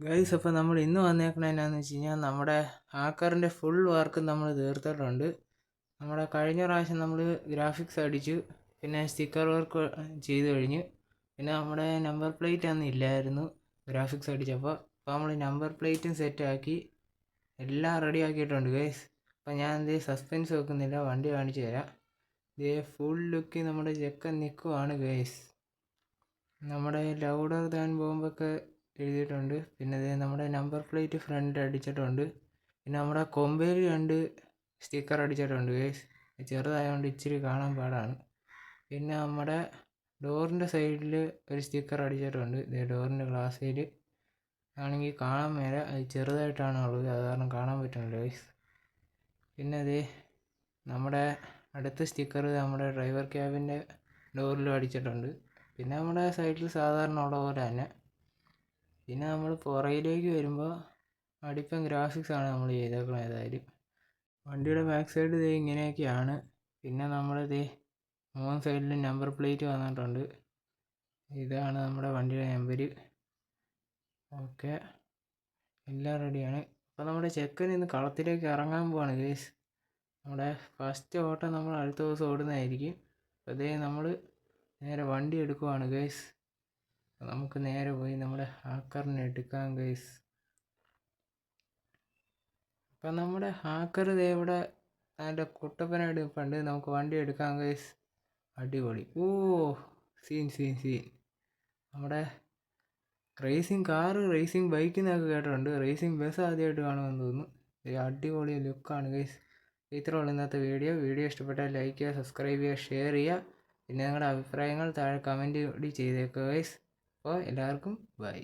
Guys അപ്പോൾ നമ്മൾ ഇന്ന് വന്നേക്കണ എന്നാന്ന് വെച്ച് കഴിഞ്ഞാൽ നമ്മുടെ ഹാക്കറിന്റെ ഫുൾ വർക്ക് നമ്മൾ തീർത്തിട്ടുണ്ട്. നമ്മുടെ കഴിഞ്ഞ പ്രാവശ്യം നമ്മൾ ഗ്രാഫിക്സ് അടിച്ചു. പിന്നെ സ്റ്റിക്കർ വർക്ക് ചെയ്ത് കഴിഞ്ഞു. പിന്നെ നമ്മുടെ നമ്പർ പ്ലേറ്റ് അന്ന് ഇല്ലായിരുന്നു ഗ്രാഫിക്സ് അടിച്ചപ്പോൾ അപ്പോൾ നമ്മൾ നമ്പർ പ്ലേറ്റും സെറ്റാക്കി എല്ലാം റെഡി ആക്കിയിട്ടുണ്ട് ഗൈസ് അപ്പോൾ ഞാൻ എന്തേ സസ്പെൻസ് വെക്കുന്നില്ല വണ്ടി കാണിച്ചു തരാം. ഇതേ ഫുൾ ലുക്ക് നമ്മുടെ ചെക്കൻ നിൽക്കുവാണ് ഗൈസ് നമ്മുടെ ലൗഡർ ദാൻ ബോംബൊക്കെ എഴുതിയിട്ടുണ്ട്. പിന്നെ ഇത് നമ്മുടെ നമ്പർ പ്ലേറ്റ് ഫ്രണ്ട് അടിച്ചിട്ടുണ്ട്. പിന്നെ നമ്മുടെ കൊമ്പയിൽ രണ്ട് സ്റ്റിക്കർ അടിച്ചിട്ടുണ്ട് ഗൈസ് ചെറുതായതുകൊണ്ട് ഇച്ചിരി കാണാൻ പാടാണ്. പിന്നെ നമ്മുടെ ഡോറിന്റെ സൈഡിൽ ഒരു സ്റ്റിക്കർ അടിച്ചിട്ടുണ്ട്. ഇത് ഡോറിന്റെ ഗ്ലാസ്സിൽ ആണെങ്കിൽ കാണാൻ മേലെ അത് ചെറുതായിട്ടാണ് ഉള്ളത്. അത് കാരണം കാണാൻ പറ്റുന്നില്ല ഗൈസ് പിന്നെ അത് നമ്മുടെ അടുത്ത സ്റ്റിക്കർ നമ്മുടെ ഡ്രൈവർ ക്യാബിന്റെ ഡോറിലും അടിച്ചിട്ടുണ്ട്. പിന്നെ നമ്മുടെ സൈഡിൽ സാധാരണ ഉള്ള പോലെ തന്നെ പിന്നെ നമ്മൾ പുറയിലേക്ക് വരുമ്പോൾ അടിപ്പം ഗ്രാഫിക്സ് ആണ് നമ്മൾ ചെയ്തേക്കുന്നത് ഏതായാലും വണ്ടിയുടെ ബാക്ക് സൈഡ് ദേ ഇങ്ങനെയൊക്കെയാണ്. പിന്നെ നമ്മൾ ദേ മൂന്ന് സൈഡിലും നമ്പർ പ്ലേറ്റ് വന്നിട്ടുണ്ട്. ഇതാണ് നമ്മുടെ വണ്ടിയുടെ നമ്പർ ഓക്കെ. എല്ലാം റെഡിയാണ് അപ്പോൾ നമ്മുടെ ചെക്കൻ ഇന്ന് കളത്തിലേക്ക് ഇറങ്ങാൻ പോവാണ് ഗേസ് നമ്മുടെ ഫസ്റ്റ് ഓട്ടം നമ്മൾ അടുത്ത ദിവസം ഓടുന്നതായിരിക്കും. അപ്പോൾ അതേ നമ്മൾ നേരെ വണ്ടി എടുക്കുവാണ് ഗേസ് നമുക്ക് നേരെ പോയി നമ്മുടെ ഹാക്കറിനെ എടുക്കാം ഗൈസ് അപ്പം നമ്മുടെ ഹാക്കർ ഇവിടെ അതിന്റെ കുട്ടപ്പനായിട്ട് പണ്ട് നമുക്ക് വണ്ടി എടുക്കാം ഗൈസ് അടിപൊളി. ഓ സീൻ സീൻ സീൻ നമ്മുടെ റേസിംഗ് കാറ് റേസിംഗ് ബൈക്ക് എന്നൊക്കെ കേട്ടിട്ടുണ്ട്. റേസിംഗ് ബസ് ആദ്യമായിട്ട് കാണുമെന്ന് തോന്നുന്നു. അടിപൊളി ലുക്കാണ് ഗൈസ് ഇത്രയുള്ള ഇന്നത്തെ വീഡിയോ വീഡിയോ ഇഷ്ടപ്പെട്ടാൽ ലൈക്ക് ചെയ്യുക സബ്സ്ക്രൈബ് ചെയ്യുക ഷെയർ ചെയ്യുക. പിന്നെ നിങ്ങളുടെ അഭിപ്രായങ്ങൾ താഴെ കമന്റ് കൂടി ചെയ്തേക്കുക ഗൈസ് அப்போ எல்லாருக்கும் பாய்